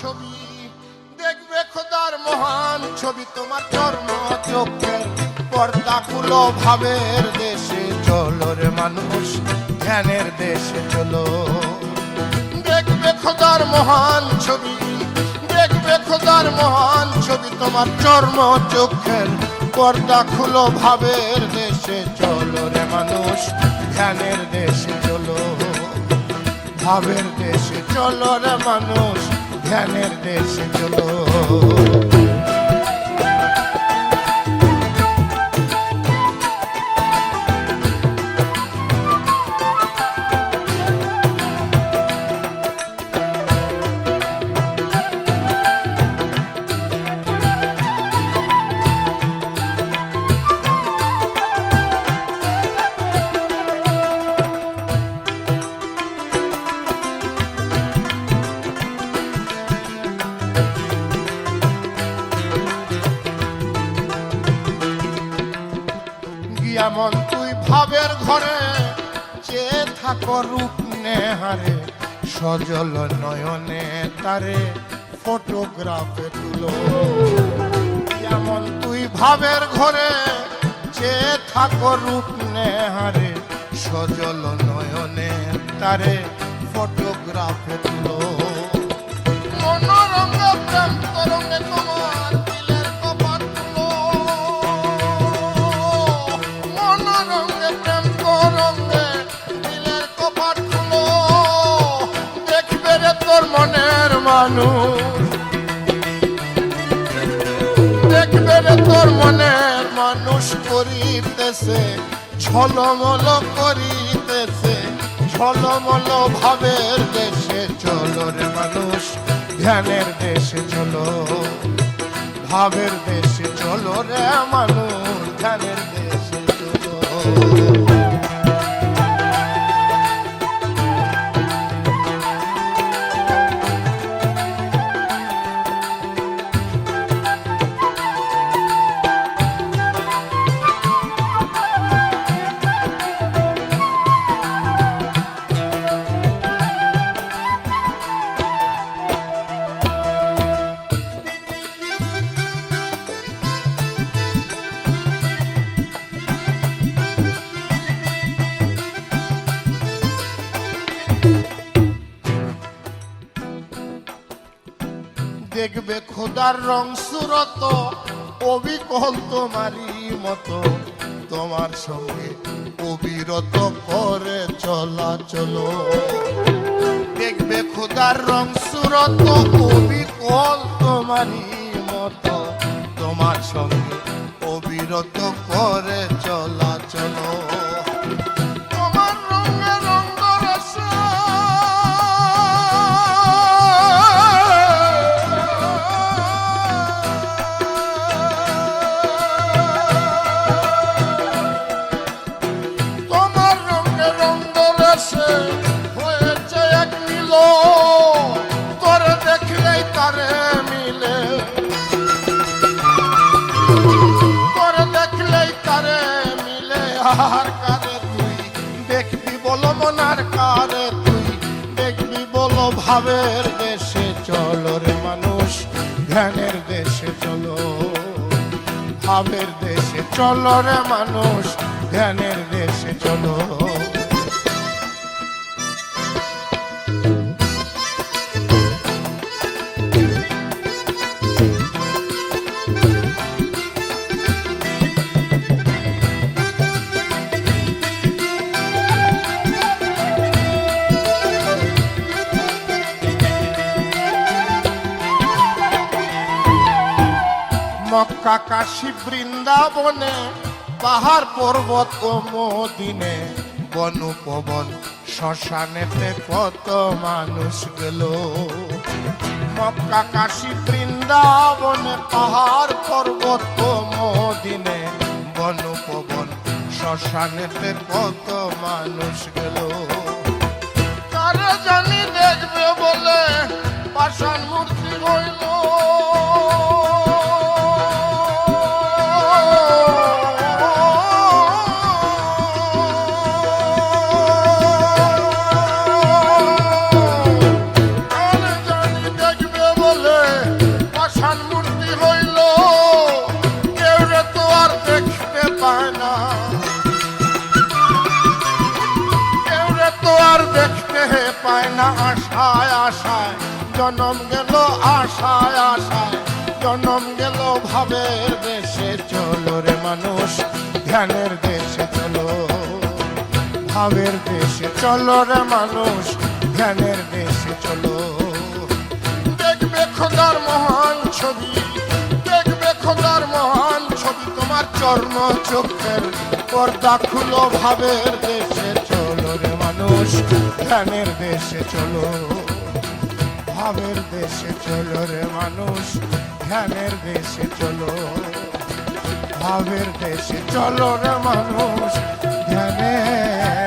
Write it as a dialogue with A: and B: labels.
A: ছবি। দেখবে খোদার মহান ছবি, তোমার চর্ম চোখের পর্দা খুলো ভাবের দেশে চলো রে মানুষ, ধ্যানের দেশে চলো। দেখবে খোদার মহান ছবি, দেখবে খোদার মহান ছবি, তোমার চর্ম চোখের পর্দা খুলো ভাবের দেশে চলো রে মানুষ, ধ্যানের দেশে চলো। ভাবের দেশে চলো রে মানুষ ধ্যানের দেশে চলো গিয়ামন তুই ভাবের ঘরে যে থাকো রূপ নেহারে, সজল নয়নে তারে ফটোগ্রাফে তুলো। যেমন তুই ভাবের ঘরে যে থাকো রূপ নেহারে, সজল নয়নে তারে ফটোগ্রাফে মানুষ দেখবে রে তোর মনের মানুষ করিতেছে, ছলমল করিতেছে। ছলমল ভাবের দেশে চলো রে মানুষ, ধ্যানের দেশে চলো। ভাবের দেশে চলো রে মানুষ, ধ্যানের দেশে চলো। দেখবে খোদার রং সুরত, অবিকল তোমারই মতো। তোমার সঙ্গে অবিরত করে চলা চলো। দেখবে খোদার রং সুরত, অবিকল তোমারই মতো। তোমার সঙ্গে অবিরত করে চলো আর কারে তুই? দেখবি বলো মনার কারে তুই? দেখবি বলো ভাবের দেশে চলো রে মানুষ, ধ্যানের দেশে চলো। ভাবের দেশে চলো রে মানুষ, ধ্যানের দেশে চলো। মক্কা কাশী বৃন্দাবনে, পাহাড় পর্বত ও মদিনে বন পবন শ্মশানেতে কত মানুষ গেল। মক্কা কাশী বৃন্দাবনে, পাহাড় পর্বত ও মদিনে বন পবন শ্মশানেতে কত মানুষ গেল। জানি দেখবে বলে, পাষাণ মূর্তি হইল আশায় আশায়। জনম গেল আশায় আশায়। জনম গেল ভাবের দেশে চলো রে মানুষ, ধ্যানের দেশে চলো। ভাবের দেশে চলো রে মানুষ, ধ্যানের দেশে চলো। দেখবে খোদার মহান ছবি, দেখবে খোদার মহান ছবি, তোমার চর্ম চোখের পর্দা খুলো ভাবের দেশে। চলো রে মানুষ ধ্যানের দেশে চলো। ভাবের দেশে চলো রে মানুষ, ধ্যানের দেশে চলো। ভাবের দেশে চলো রে মানুষ, ধ্যানের